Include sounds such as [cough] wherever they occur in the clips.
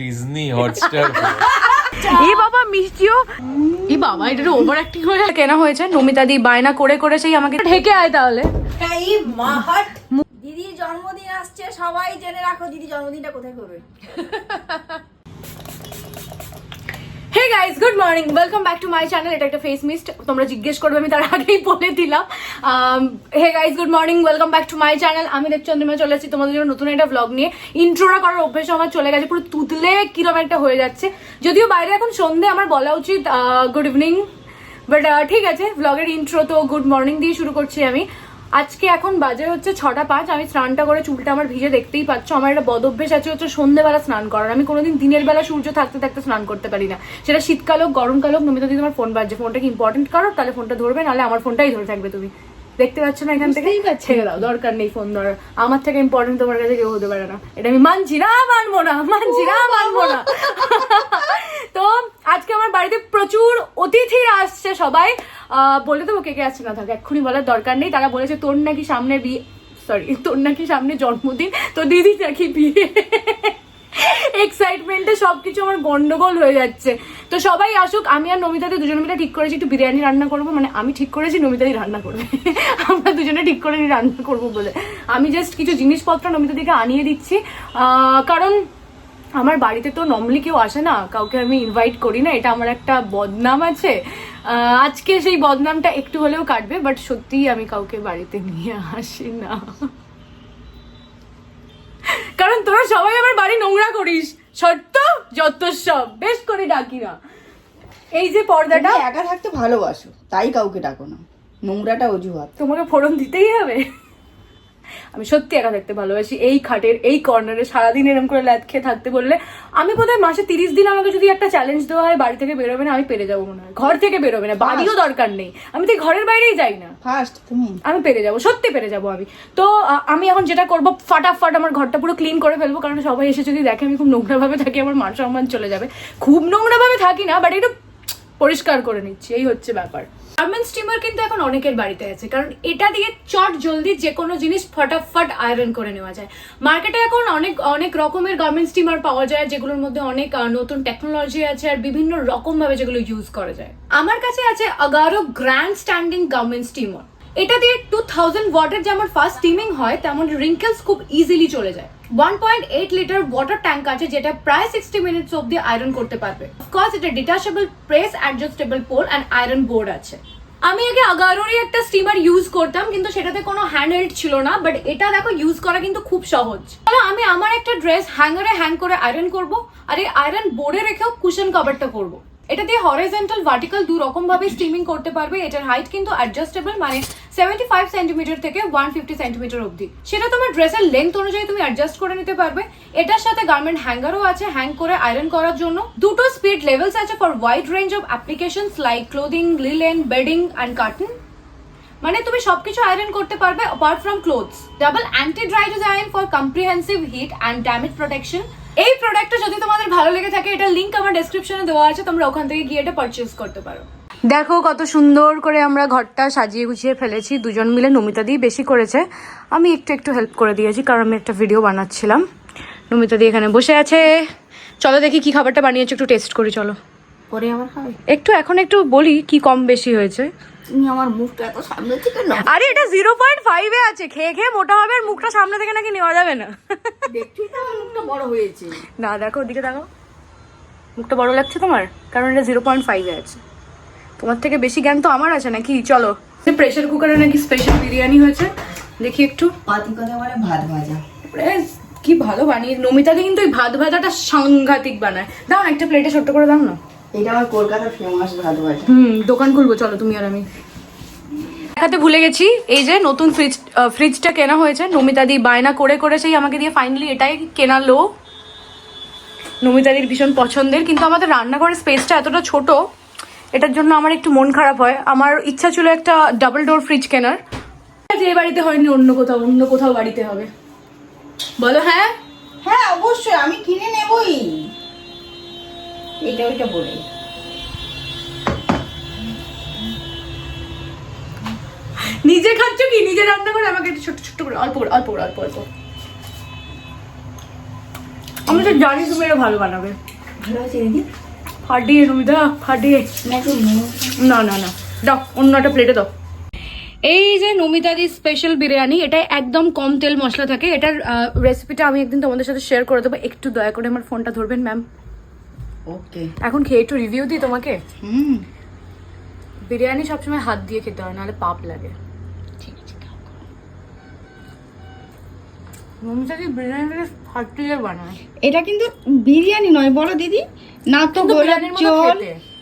Disney Hotstar এই বাবা মিষ্টিও এই বাবা এটা ওভার অ্যাক্টিং হয়ে কেনা হয়েছে। নমিতা দি বায়না করে করে সেই আমাকে ঢেকে আয় তাহলে। এই মাহাট দিদির জন্মদিন আসছে সবাই জেনে রাখো দিদি জন্মদিনটা কোথায় করবে। [laughs] Hey guys good morning welcome back to my channel এটা একটা ফেস মিস্ট তোমরা জিজ্ঞেস করবে, আমি তার আগেই বলে দিলাম। Hey guys good morning welcome back to my channel আমি দেবচন্দ্রিমা চলে এসেছি তোমাদের জন্য নতুন একটা ব্লগ নিয়ে। ইন্ট্রোটা করার অভ্যেস আমার চলে গেছে, পুরো তুতলে কিরম একটা হয়ে যাচ্ছে। যদিও বাইরে এখন সন্ধে, আমার বলা উচিত গুড ইভিনিং বাট ঠিক আছে ব্লগের ইন্ট্রো তো গুড মর্নিং দিয়ে শুরু করছি আমি। আজকে এখন বাজে হচ্ছে ছটা পাঁচ, আমি স্নানটা করে চুলটা আমার ভিজে দেখতেই পাচ্ছ। আমার একটা বদভ্যেস আছে হচ্ছে সন্ধ্যেবেলা স্নান করার। আমি কোনোদিন দিনের বেলা সূর্য থাকতে থাকতে স্নান করতে পারি না। সেটা শীতকাল হোক গরমকাল হোক নমিতা যদি তোমার ফোন বাজছে। ফোনটা কি ইম্পর্টেন্ট করো তাহলে ফোনটা ধরবে, নাহলে আমার ফোনটাই ধরে থাকবে তুমি। দেখতে পাচ্ছ না এখান থেকে? ছেড়ে দাও দরকার নেই ফোন ধরার। আমার থেকে ইম্পর্টেন্ট তোমার কাছে কেউ হতে পারে না। এটা আমি মানছি না মানবো না মানছি না মানবো না। [laughs] তো আজকে আমার বাড়িতে প্রচুর অতিথিরা আসছে সবাই। আহ, বলে দেবো কে কে আসছে না থাকে এক্ষুনি বলার দরকার নেই। তারা বলেছে তোর নাকি সামনে বিয়ে সরি তোর নাকি সামনে জন্মদিন তো দিদি নাকি বিয়ে। এক্সাইটমেন্টে সবকিছু আমার গন্ডগোল হয়ে যাচ্ছে। তো সবাই আসুক, আমি আর নমিতাতে দুজনে মিলে ঠিক করেছি, একটু বিরিয়ানি রান্না করব। মানে আমি ঠিক করেছি নমিতাদি রান্না করবে। [laughs] আমরা দুজনে ঠিক করে রান্না করব বলে। আমি জাস্ট কিছু জিনিসপত্র নমিতাদিকে আনিয়ে দিচ্ছি। কারণ আমার বাড়িতে তো নর্মালি কেউ আসে না, কাউকে আমি ইনভাইট করি না, এটা আমার একটা বদনাম আছে। আজকে সেই বদনামটা একটু হলেও কাটবে বাট সত্যিই আমি কাউকে বাড়িতে নিয়ে আসি না। কারণ তোরা সবাই আমার বাড়ি নোংরা করিস। সত্য? যত সব। বেশ করে ডাকি না। এই যে পর্দাটা একা থাকতে ভালোবাসো তাই কাউকে ডাকো না। নোংরাটা অজুহাত। তোমাকে ফোরন দিতেই হবে। আমি সত্যি একা থাকতে ভালোবাসি। এই খাটের এই কর্নারে সারাদিন এরকম করে ল্যাদ খেয়ে থাকতে বললে আমি বোধহয় মাসে তিরিশ দিন আমাকে যদি একটা চ্যালেঞ্জ দেওয়া হয় বাড়ি থেকে বেরোবে না আমি পেরে যাব মনে হয়। ঘর থেকে বেরোবে না বাড়িও দরকার নেই। আমি তো ঘরের বাইরেই যাই না। ফার্স্ট তুমি। আমি পেরে যাব সত্যি পেরে যাব আমি। তো আমি এখন যেটা করব ফাটাফাট আমার ঘরটা পুরো ক্লিন করে ফেলব কারণ সবাই এসে যদি দেখে আমি খুব নোংরা ভাবে থাকি আমার মান সম্মান চলে যাবে। খুব নোংরা ভাবে থাকি না বাট একটু পরিষ্কার করে নিচ্ছি এই হচ্ছে ব্যাপার। গার্মেন্ট স্টিমার কিন্তু এখন অনেকের বাড়িতে আছে, কারণ এটা দিয়ে চট জলদি যে কোনো জিনিস ফটাফট আয়রন করে নেওয়া যায়। মার্কেটে এখন অনেক অনেক রকমের গার্মেন্ট স্টিমার পাওয়া যায়, যেগুলোর মধ্যে অনেক নতুন টেকনোলজি আছে আর বিভিন্ন রকম ভাবে যেগুলো ইউজ করা যায়। আমার কাছে আছে এগারো গ্র্যান্ড স্ট্যান্ডিং গার্মেন্ট স্টিমার এটা দিয়ে টু থাউজেন্ড ওয়াটার যেমন ফার্স্ট স্টিমিং হয়, তেমন রিঙ্কেলস খুব ইজিলি চলে যায়। One point eight litre water tank আছে, যেটা প্রায় সিক্সটি মিনিটস অব্দি আয়রন করতে পারবে। অফকোর্স এটা detachable press adjustable pole and iron board আছে। আমি আগে আগারোরই একটা স্টিমার ইউজ করতাম, কিন্তু সেটাতে কোনো হ্যান্ড হেল্ড ছিল না বাট এটা দেখো ইউজ করা কিন্তু খুব সহজ। তাহলে আমি আমার একটা ড্রেস হ্যাঙ্গারে হ্যাং করে আয়রন করব, আর এই আয়রন বোর্ডে রেখেও কুশন কভারটা করব। এটা দিয়ে হরিজেন্টাল ভার্টিক্যাল দু রকম ভাবে স্টিমিং করতে পারবে। এটার হাইট কিন্তু অ্যাডজাস্টেবল মানে সেভেন্টি ফাইভ সেন্টিমিটার থেকে ওয়ান ফিফটি সেন্টিমিটার অব্দি সেটা তোমার ড্রেসের লেন্থ অনুযায়ী তুমি অ্যাডজাস্ট করে নিতে পারবে। এটার সাথে গার্মেন্ট হ্যাঙ্গারও আছে হ্যাং করে আয়রন করার জন্য। দুটো স্পিড লেভেলস আছে for wide range of applications like clothing linen bedding and cotton মানে তুমি সবকিছু আয়রন করতে পারবে apart from clothes double anti dry design for comprehensive heat and damage protection এই প্রোডাক্টটা যদি তোমাদের ভালো লেগে থাকে এটা লিংক আমার ডেসক্রিপশনে দেওয়া আছে তোমরা ওখান থেকে গিয়ে এটা পারচেজ করতে পারো। দেখো কত সুন্দর করে আমরা ঘরটা সাজিয়ে গুছিয়ে ফেলেছি দুজন মিলে নমিতা দিয়ে বেশি করেছে। আমি একটু একটু হেল্প করে দিয়েছি কারণ আমি একটা ভিডিও বানাচ্ছিলাম। নমিতা দিয়ে এখানে বসে আছে। চলো দেখি কি খাবারটা বানিয়েছো একটু টেস্ট করি চলো। পরে আমার খাবে? একটু এখন একটু বলি কি কম বেশি হয়েছে। তুমি আমার মুখটা এত সামনে থেকে না আরে এটা জিরো পয়েন্ট ফাইভে আছে। খেয়ে খেয়ে মোটা হবে আর মুখটা সামনে থেকে নাকি নেওয়া যাবে না। দেখছি তো আমার মুখটা বড় হয়েছে। না দেখো ওদিকে দেখো। মুখটা বড় লাগছে তোমার? কারণ এটা জিরো পয়েন্ট ফাইভে আছে। তোমার থেকে বেশি জ্ঞান তো আমার আছে নাকি? চলো। প্রেশার কুকারে নাকি স্পেশাল বিরিয়ানি হয়েছে? দেখি একটু। পাতি কথা বলে ভাত ভাজা। ব্যাস, কি ভালো বানিয়ে নমিতাকে কিন্তু এই ভাত ভাজাটা সাংঘাতিক বানায়। দাও একটা প্লেটে ছোট্ট করে দাও না। এটা আমার কলকাতার ফেমাস ভাত ভাজা হুম দোকান খুলবো চলো তুমি আর আমি। দেখাতে ভুলে গেছি এই যে নতুন ফ্রিজ ফ্রিজটা কেনা হয়েছে নমিতা দি বায়না করে করে সেই আমাকে দিয়ে ফাইনালি এটাই কেনালো। নমিতাদির ভীষণ পছন্দের কিন্তু আমাদের রান্নাঘরের স্পেসটা এতটা ছোট এটার জন্য আমার একটু মন খারাপ হয়। আমার ইচ্ছা ছিল একটা ডাবল ডোর ফ্রিজ কেনার। যে বাড়িতে হয়নি অন্য কোথাও অন্য কোথাও বাড়িতে হবে। বলো হ্যাঁ? হ্যাঁ অবশ্যই আমি কিনে নেবই। এটা ওইটা বলে। নিজে খাচ্ছ কি? নিজে রান্না করে আমাকে একটু ছোট্ট ছোট্ট করে অল্প করে অল্প করে অল্প অল্প। আমি তো জানি তুমি এটা ভালো বানাবে। ভালো হয়েছে দিদি ফাটিয়ে নমিতা ফাটিয়ে। না না না। দাও অন্য একটা প্লেটে দাও। এই যে নমিতাদি স্পেশাল বিরিয়ানি এটা একদম কম তেল মশলা থাকে। এটার রেসিপিটা আমি একদিন তোমাদের সাথে শেয়ার করে দেবো। একটু দয়া করে আমার ফোনটা ধরবেন ম্যাম ওকে এখন খেয়ে একটু রিভিউ দিই তোমাকে? হুম। বিরিয়ানি সবসময় হাত দিয়ে খেতে হয় নাহলে পাপ লাগে। ঠিক আছে বানায়। এটা কিন্তু বিরিয়ানি নয় বলো দিদি। না তো গোলাপ জল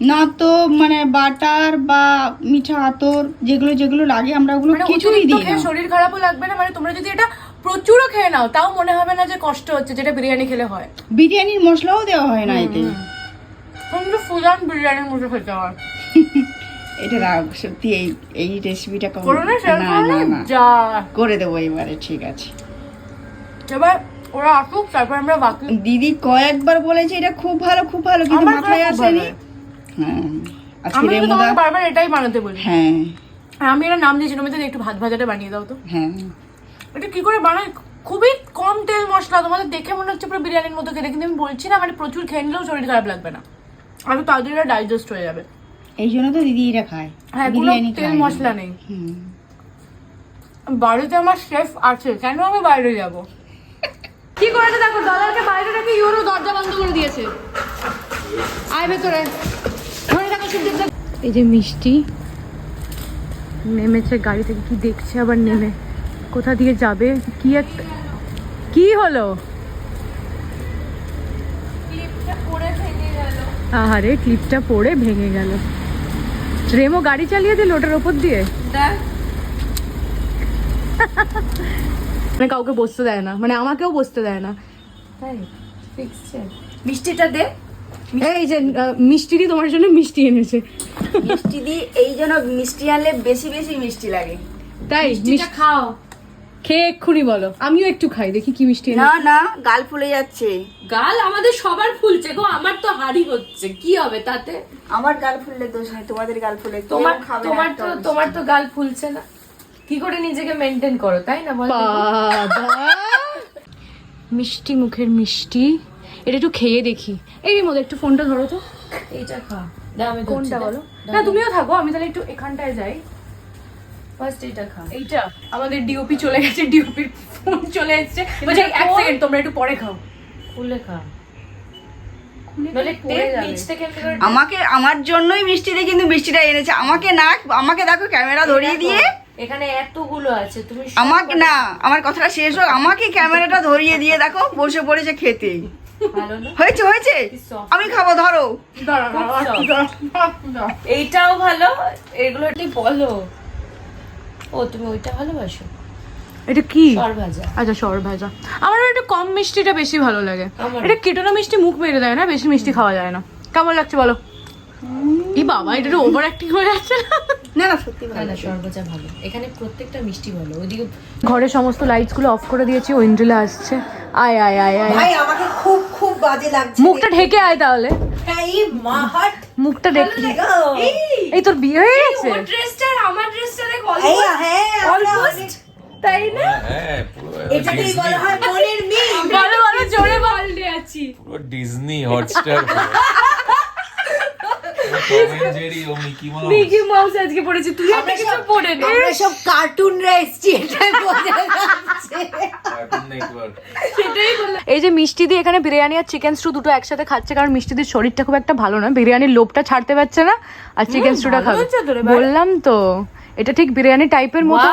না তো মানে বাটার বা মিঠা আতর যেগুলো যেগুলো লাগে আমরা ওগুলো মানে কিছুই দিই না। শরীর খারাপও লাগবে না? মানে তোমরা যদি এটা প্রচুরও খেয়ে নাও তাও মনে হবে না যে কষ্ট হচ্ছে যেটা বিরিয়ানি খেলে হয়। বিরিয়ানির মশলাও দেওয়া হয় না এতে। কিন্তু ফুলান বিরিয়ানির মতো খেতে হয়। [laughs] এটা রাগ সত্যি এই এই রেসিপিটা করো না না না করে দেবো এবারে ঠিক আছে। এবার ওরা আসুক তারপর আমরা বাকি দিদি কয়েকবার বলেছে এটা খুব ভালো খুব ভালো কিন্তু মাথায় আসেনি। হ্যাঁ আজকে বারবার এটাই বানাতে বলি। হ্যাঁ। আমি এটা নাম দিয়েছি তুমি একটু ভাত ভাজাটা বানিয়ে দাও তো। হ্যাঁ। এটা কি করে বানাই খুবই কম তেল মশলা। তোমাদের দেখে মনে হচ্ছে পুরো বিরিয়ানির মতো খেতে কিন্তু আমি বলছি না মানে প্রচুর খেয়ে নিলেও শরীর খারাপ লাগবে না। আর তাদের এটা ডাইজেস্ট হয়ে যাবে। এই জন্য তো দিদি এটা খায়। হ্যাঁ কোনো বিরিয়ানি তেল মশলা নেই। হুম। বাড়িতে আমার শেফ আছে কেন আমি বাইরে যাব? কি করেছে দেখো দালালকে বাইরে রেখে ইউরো দরজা বন্ধ করে দিয়েছে। আয় ভেতরে। ধরে সুখদেব এই যে মিষ্টি নেমেছে গাড়ি থেকে কি দেখছে আবার নেমে? কোথা দিয়ে যাবে? কি একটা কি হলো? আহারে ক্লিপটা পড়ে ভেঙে গেল। রেমো গাড়ি চালিয়ে দিল ওটার ওপর দিয়ে? মানে কাউকে বসতে দেয় না মানে আমাকেও বসতে দেয় না। মিষ্টিটা দে। এই যে মিষ্টিরই তোমার জন্য মিষ্টি এনেছে। মিষ্টি দি এই জন্য মিষ্টি আনলে বেশি বেশি মিষ্টি লাগে। তাই মিষ্টি খাও। খেয়ে এক্ষুনি বলো। আমিও একটু খাই দেখি কি মিষ্টি না না গাল ফুলে যাচ্ছে। গাল আমাদের সবার ফুলছে গো আমার তো হাড়ি হচ্ছে কি হবে তাতে? আমার গাল ফুললে দোষ নেই তোমাদের গাল ফুলে তোমার তোমার তো তোমার তো গাল ফুলছে না। কি করে নিজেকে মেনটেন করো তাই না বল মিষ্টি মুখের মিষ্টি। এটা একটু খেয়ে দেখি। এই মধ্যে একটু ফোনটা ধরো তো। এইটা খা। দাও আমি কোনটা বলো? না তুমিও থাকো আমি তাহলে একটু এখানটায় যাই। ফার্স্ট এইটা খা। এইটা? আমাদের ডিওপি চলে গেছে ডিওপির ফোন চলে এসেছে। বলছে এক সেকেন্ড তোমরা একটু পরে খাও। খুলে খা। খুলে নলে পড়ে যাবে। নিচ থেকে এমনি করে আমাকে আমার জন্যই মিষ্টি দিয়ে কিন্তু মিষ্টিটা এনেছে। আমাকে না আমাকে দেখো ক্যামেরা ধরিয়ে দিয়ে। এখানে এতগুলো আছে তুমি আমাকে না আমার কথাটা শেষ হোক। আমাকে ক্যামেরাটা ধরিয়ে দিয়ে দেখো বসে পড়েছে খেতে। হয়েছে হয়েছে? আমি খাব ধরো। এইটাও ভালো এগুলো একটু বলো? ও তুমি ওইটা ভালোবাসো? এটা কি? আচ্ছা সর ভাজা আমার একটু কম মিষ্টিটা বেশি ভালো লাগে। এটা কেটোনা মিষ্টি মুখ মেরে দেয় না বেশি মিষ্টি খাওয়া যায় না। কেমন লাগছে বলো? এই বাবা এটা ওভার অ্যাক্টিং হয়ে যাচ্ছে। না না সত্যি ভালো না সর ভাজা ভালো। এখানে প্রত্যেকটা মিষ্টি ভালো। ওইদিকে ঘরের সমস্ত লাইটসগুলো অফ করে দিয়েছি ঐন্দ্রিলা আসছে। আয় আয় আয় আয়। ভাই আমাকে খুব খুব বাজে লাগছে মুখটা ঢেকে আয় তাহলে। এই মাহাট মুখটা ঢেকে এই তোর বিয়ে হয়ে গেছে? ড্রেসটা আমার ড্রেসটা দেখ হ্যাঁ অনেক- তাই না? হ্যাঁ পুরো এটাকেই বলা হয় মনের মিল। বলো বলো জোরে বললে আছি। পুরো ডিজনি হটস্টার। মিকি মাউস আজকে পড়েছি। তুই একটা কিছু পড়ে নে। আমরা সব কার্টুনরা এসছি এটাই বোঝা যাচ্ছে। এই যে মিষ্টি দিয়ে এখানে বিরিয়ানি আর চিকেন স্টু দুটো একসাথে খাচ্ছে কারণ মিষ্টিদের শরীরটা খুব একটা ভালো না। বিরিয়ানির লোভটা ছাড়তে পারছে না আর চিকেন স্টুটা খাবে। বললাম তো এটা ঠিক বিরিয়ানি টাইপের মতো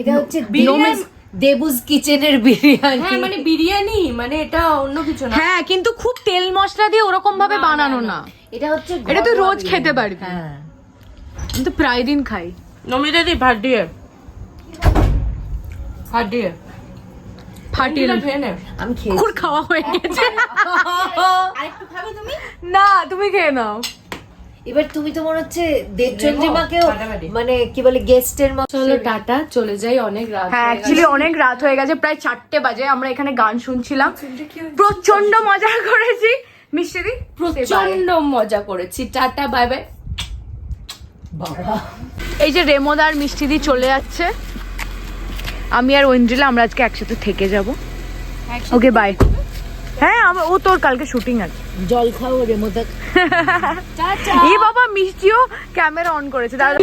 এটা হচ্ছে দেবুজ দেবুজ কিচেনের বিরিয়ানি। হ্যাঁ মানে বিরিয়ানি মানে এটা অন্য কিছু না। হ্যাঁ কিন্তু খুব তেল মশলা দিয়ে ওরকম ভাবে বানানো না। এটা হচ্ছে এটা তুই রোজ খেতে পারবি। হ্যাঁ। আমি তো প্রায় দিন খাই। নমিতা দি ভাত দিয়ে। ভাত ফাটিয়ে আমি খেয়েছি। ওর খাওয়া হয়ে গেছে। [laughs] আরেকটু খাবে তুমি? না তুমি খেয়ে নাও। এবার তুমি তো মনে হচ্ছে দেবচন্দ্রিমাকেও মানে কি বলে গেস্টের মতো চলো টাটা চলে যাই অনেক রাত হ্যাঁ হয়ে গেছে। অ্যাকচুয়ালি অনেক রাত হয়ে গেছে প্রায় চারটে বাজে আমরা এখানে গান শুনছিলাম। প্রচণ্ড মজা করেছি। মিষ্টি প্রচণ্ড মজা করেছি। Tata bye bye. এই যে রেমোদার মিষ্টি দি চলে যাচ্ছে। আমি আর ঐন্দ্রিলা আমরা আজকে একসাথে থেকে যাব। ওকে বাই হ্যাঁ আমার ও তোর কালকে শুটিং আছে। জল খাও রে মধ্যে [laughs] এই বাবা মিষ্টিও ক্যামেরা অন করেছে। দাদা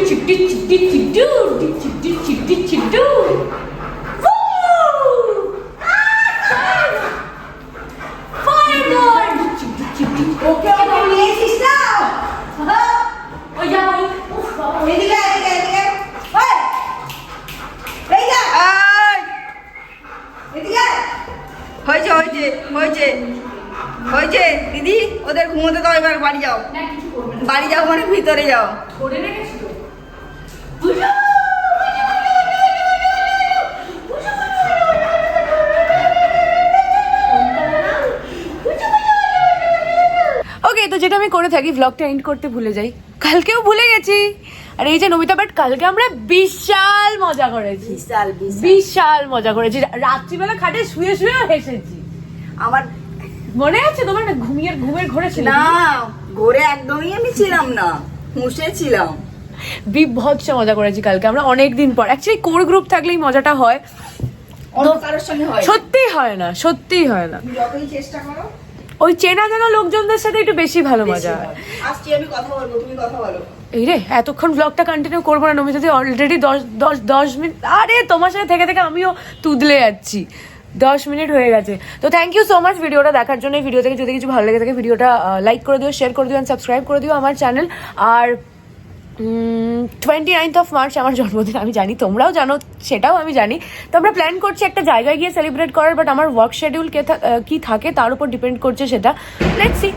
ওকে ওকে নিয়ে এসিস না এদিকে এদিকে এদিকে ওই এই যা এদিকে হয়েছে হয়েছে হয়েছে হয়েছে দিদি ওদের ঘুমোতে দাও এবার বাড়ি যাও। বাড়ি যাও মানে ভিতরে যাও। ওকে তো যেটা আমি করে থাকি ভ্লগটা এন্ড করতে ভুলে যাই। কালকেও ভুলে গেছি। আর এই যে নমিতা বাট কালকে আমরা বিশাল মজা করেছি। বিশাল বিশাল। বিশাল মজা করেছি। রাত্রিবেলা খাটে শুয়ে শুয়েও হেসেছি। আমার মনে আছে তোমার না ঘুমিয়ে ঘুমের ঘরে ছিল? না ঘরে একদমই আমি ছিলাম না হুঁশে ছিলাম। বিভৎস মজা করেছি কালকে আমরা অনেক দিন পর। অ্যাকচুয়ালি কোর গ্রুপ থাকলেই মজাটা হয়। সঙ্গে হয় হয় না সত্যিই হয় না। চেষ্টা করো। ওই চেনা জানা লোকজনদের সাথে একটু বেশি ভালো মজা হয়। আসছি আমি কথা বলব তুমি কথা বলো। এই রে এতক্ষণ ব্লগটা কন্টিনিউ করব না নমিতা অলরেডি দশ দশ দশ মিনিট আরে তোমার সাথে থেকে থেকে আমিও তুদলে যাচ্ছি। দশ মিনিট হয়ে গেছে। তো থ্যাংক ইউ সো মাচ ভিডিওটা দেখার জন্য। ভিডিও থেকে যদি কিছু ভালো লেগে থাকে, ভিডিওটা লাইক করে দিও শেয়ার করে দিও অ্যান্ড সাবস্ক্রাইব করে দিও আমার চ্যানেল আর টোয়েন্টি নাইনথ অফ মার্চ আমার জন্মদিন, আমি জানি, তোমরাও জানো, সেটাও আমি জানি। তো আমরা প্ল্যান করছি একটা জায়গায় গিয়ে সেলিব্রেট করার বাট আমার ওয়ার্ক শেডিউল কে কি থাকে তার উপর ডিপেন্ড করছে সেটা। Let's see